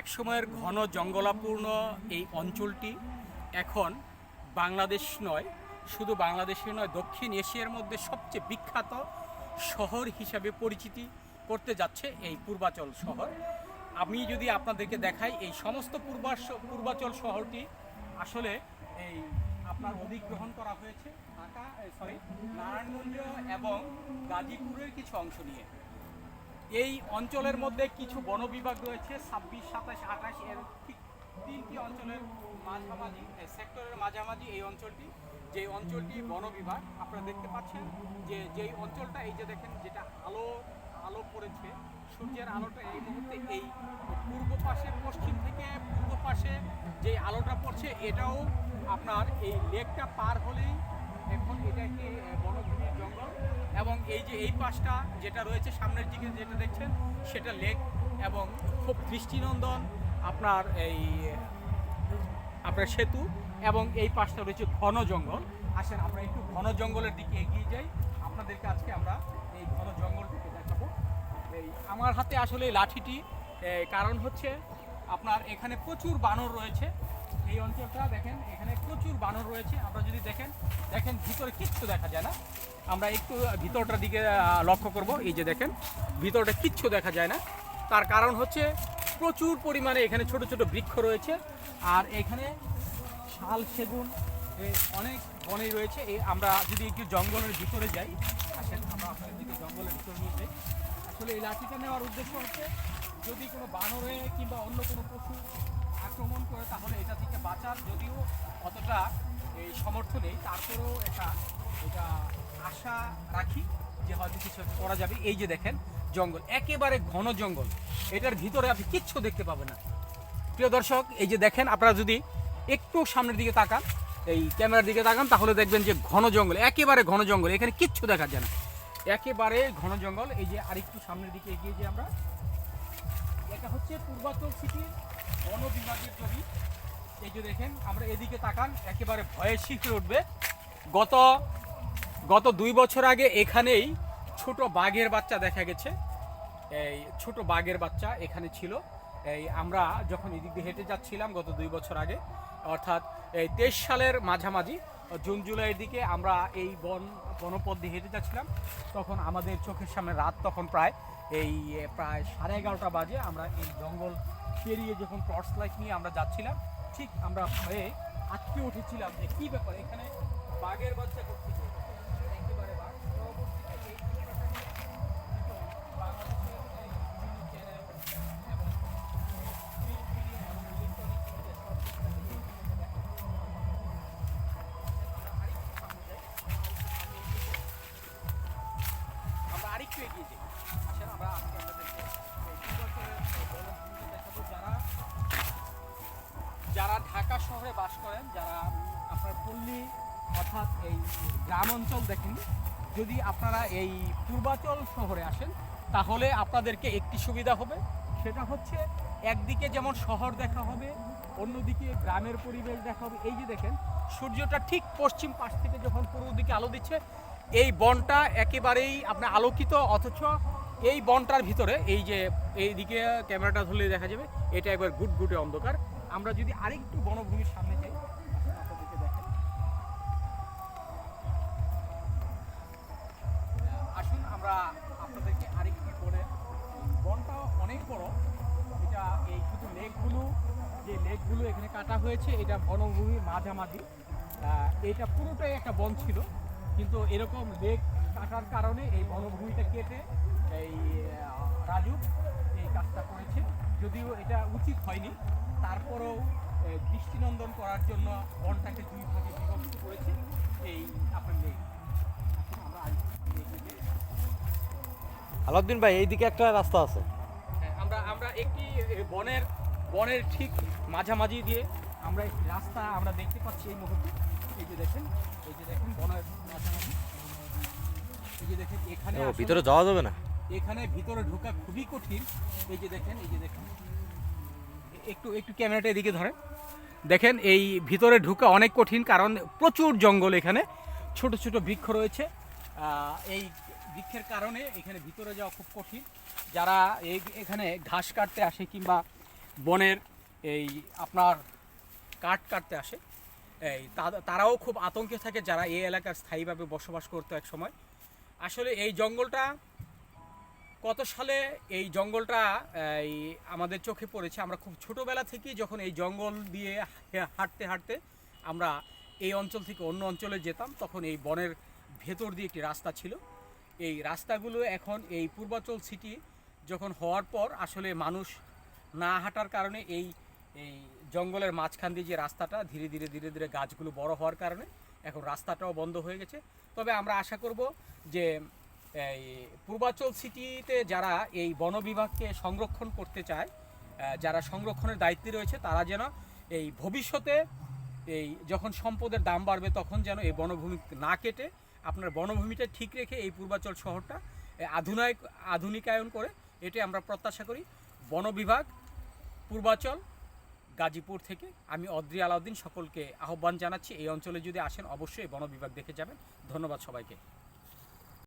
একসময়ের ঘন জঙ্গলাপূর্ণ এই অঞ্চলটি এখন বাংলাদেশ নয়, শুধু বাংলাদেশে নয়, দক্ষিণ এশিয়ার মধ্যে সবচেয়ে বিখ্যাত শহর হিসাবে পরিচিতি করতে যাচ্ছে এই পূর্বাচল শহর। আমি যদি আপনাদেরকে দেখাই, এই সমস্ত পূর্বাশ পূর্বাচল শহরটি আসলে এই আপনার অধিগ্রহণ করা হয়েছে ঢাকা সরি নারায়ণগঞ্জ এবং গাজীপুরের কিছু অংশ নিয়ে। এই অঞ্চলের মধ্যে কিছু বন বিভাগ রয়েছে, ছাব্বিশ, সাতাশ, আঠাশ, এর তিনটি অঞ্চলের মাঝামাঝি সেক্টরের মাঝামাঝি এই অঞ্চলটি, যে অঞ্চলটি বন বিভাগ আপনারা দেখতে পাচ্ছেন যে যেই অঞ্চলটা, এই যে দেখেন যেটা আলো আলো পড়েছে, সূর্যের আলোটা এই মুহূর্তে এই পূর্ব পাশে, পশ্চিম থেকে পূর্ব পাশে যে আলোটা পড়ছে, এটাও আপনার এই লেকটা পার হলেই এখন এটা একটি বনভূমির জঙ্গল এবং এই যে এই পাশটা যেটা রয়েছে, সামনের দিকে যেটা দেখছেন, সেটা লেক এবং খুব দৃষ্টিনন্দন, আপনার এই, আপনার সেতু এবং এই পাশটা রয়েছে ঘন জঙ্গল। আসেন, আমরা একটু ঘন জঙ্গলের দিকে এগিয়ে যাই। আপনাদেরকে আজকে আমরা এই ঘন জঙ্গলটিকে দেখাবো। এই, আমার হাতে আসলে লাঠিটি কারণ হচ্ছে আপনার এখানে প্রচুর বানর রয়েছে। এই অঞ্চলটা দেখেন, এখানে প্রচুর বানর রয়েছে। আমরা যদি দেখেন দেখেন ভিতরে কিচ্ছু দেখা যায় না। আমরা একটু ভিতরটার দিকে লক্ষ্য করব। এই যে দেখেন, ভিতরটা কিচ্ছু দেখা যায় না। তার কারণ হচ্ছে প্রচুর পরিমাণে এখানে ছোট ছোট বৃক্ষ রয়েছে। আর এখানে শাল সেগুন অনেক বনেই রয়েছে। এই আমরা যদি একটু জঙ্গলের ভিতরে যাই, আসেন, আমরা আপনাদের জঙ্গলের ভিতরে নিয়ে যাই। আসলে এই লাঠিটা নেওয়ার উদ্দেশ্য হচ্ছে যদি কোনো বানরে কিংবা অন্য কোনো পশু আক্রমণ করে, তাহলে এটা থেকে বাঁচার যদিও অতটা এই সমর্থ নেই। তারপরেও এটা এটা আশা রাখি যে হয়তো কিছু করা যাবে। এই যে দেখেন জঙ্গল, একেবারে ঘন জঙ্গল। এটার ভিতরে আপনি কিচ্ছু দেখতে পাবেন না। প্রিয় দর্শক, এই যে দেখেন, আপনারা যদি একটু সামনের দিকে তাকান, এই ক্যামেরার দিকে তাকান, তাহলে দেখবেন যে ঘন জঙ্গল, একেবারে ঘন জঙ্গল। এখানে কিচ্ছু দেখা যায় না। একেবারে ঘন জঙ্গল। এই যে আরেকটু সামনের দিকে এগিয়ে যে আমরা। এটা হচ্ছে পূর্বাচল সিটির বন বিভাগের জমি। এই যে দেখেন, আমরা এদিকে তাকান, একেবারে ভয়ে শিখে উঠবে। গত গত দুই বছর আগে এখানেই ছোট বাঘের বাচ্চা দেখা গেছে। এই ছোট বাঘের বাচ্চা এখানে ছিল। এই আমরা যখন এদিক দিয়ে হেঁটে যাচ্ছিলাম গত দুই বছর আগে, অর্থাৎ এই তেইশ সালের মাঝামাঝি জুন জুলাইয়ের দিকে আমরা এই বন বনপথ দিয়ে হেঁটে যাচ্ছিলাম। তখন আমাদের চোখের সামনে রাত তখন প্রায় এই প্রায় সাড়ে এগারোটা বাজে। আমরা এই জঙ্গল পেরিয়ে যখন টর্চ লাইট নিয়ে আমরা যাচ্ছিলাম, ঠিক আমরা ভয়ে আটকে উঠেছিলাম যে কী ব্যাপার, এখানে বাঘের বাচ্চা করতে ঢাকা শহরে বাস করেন যারা আপনার পল্লী অর্থাৎ এই গ্রাম অঞ্চল দেখেন। যদি আপনারা এই পূর্বাচল শহরে আসেন, তাহলে আপনাদেরকে একটি সুবিধা হবে। সেটা হচ্ছে একদিকে যেমন শহর দেখা হবে, অন্যদিকে গ্রামের পরিবেশ দেখা হবে। এই যে দেখেন, সূর্যটা ঠিক পশ্চিম পাশ থেকে যখন পূর্ব দিকে আলো দিচ্ছে, এই বনটা একেবারেই আপনার আলোকিত, অথচ এই বনটার ভিতরে, এই যে, এইদিকে ক্যামেরাটা ধরলে দেখা যাবে, এটা একবার গুটগুটে অন্ধকার। আমরা যদি আরেকটু বনভূমির সামনে যাই আসুন আমরা আপনাদেরকে আরেকটি বনে বনটা অনেক বড়। এটা এই শুধু লেকগুলো, যে লেকগুলো এখানে কাটা হয়েছে, এটা বনভূমির মাঝামাঝি। এটা পুরোটাই একটা বন ছিল, কিন্তু এরকম লেক কাটার কারণে এই বনভূমিটা কেটে এই রাজু যদিও এটা উচিত হয়নি তারপরেও দৃষ্টিনন্দন করার জন্য বনটাকে দুই ভাগে বিভক্ত করেছে এই আপনার লেক। আলাউদ্দিন ভাই এইদিকে একটা রাস্তা আছে। হ্যাঁ, আমরা আমরা একটি বনের বনের ঠিক মাঝামাঝি দিয়ে আমরা একটি রাস্তা আমরা দেখতে পাচ্ছি এই মুহূর্তে। এই যে দেখেন এই যে দেখেন বনের মাঝামাঝি। এই যে দেখেন এখানে ভিতরে যাওয়া যাবে না? এখানে ভিতরে ঢোকা খুবই কঠিন। এই যে দেখেন, এই যে দেখেন। একটু একটু ক্যামেরাটা এদিকে ধরেন। দেখেন, এই ভিতরে ঢোকা অনেক কঠিন কারণ প্রচুর জঙ্গল এখানে। ছোট ছোট বৃক্ষ রয়েছে। এই বৃক্ষের কারণে এখানে ভিতরে যাওয়া খুব কঠিন। যারা এই এখানে ঘাস কাটতে আসে কিংবা বনের এই আপনার কাঠ কাটতে আসে, এই তারাও খুব আতঙ্কে থাকে যারা এই এলাকার স্থায়ীভাবে বসবাস করতো এক সময় আসলে এই জঙ্গলটা কত সালে এই জঙ্গলটা, এই আমাদের চোখে পড়েছে? আমরা খুব ছোটোবেলা থেকেই যখন এই জঙ্গল দিয়ে হাঁটতে হাঁটতে আমরা এই অঞ্চল থেকে অন্য অঞ্চলে যেতাম, তখন এই বনের ভেতর দিয়ে একটি রাস্তা ছিল। এই রাস্তাগুলো এখন এই পূর্বাচল সিটি যখন হওয়ার পর আসলে মানুষ না হাঁটার কারণে এই এই জঙ্গলের মাঝখান দিয়ে যে রাস্তাটা, ধীরে ধীরে ধীরে ধীরে গাছগুলো বড় হওয়ার কারণে এখন রাস্তাটাও বন্ধ হয়ে গেছে। তবে আমরা আশা করব যে এই পূর্বাচল সিটিতে যারা এই বন বিভাগকে সংরক্ষণ করতে চায় যারা সংরক্ষণের দায়িত্বে রয়েছে, তারা যেন এই ভবিষ্যতে এই যখন সম্পদের দাম বাড়বে, তখন যেন এই বনভূমি না কেটে আপনার বনভূমিটা ঠিক রেখে এই পূর্বাচল শহরটা আধুনায়ক, আধুনিকায়ন করে এটি আমরা প্রত্যাশা করি। বন বিভাগ, পূর্বাচল, গাজীপুর থেকে আমি অদ্রি আলাউদ্দিন সকলকে আহ্বান জানাচ্ছি, এই অঞ্চলে যদি আসেন অবশ্যই বন বিভাগ দেখে যাবেন। ধন্যবাদ সবাইকে।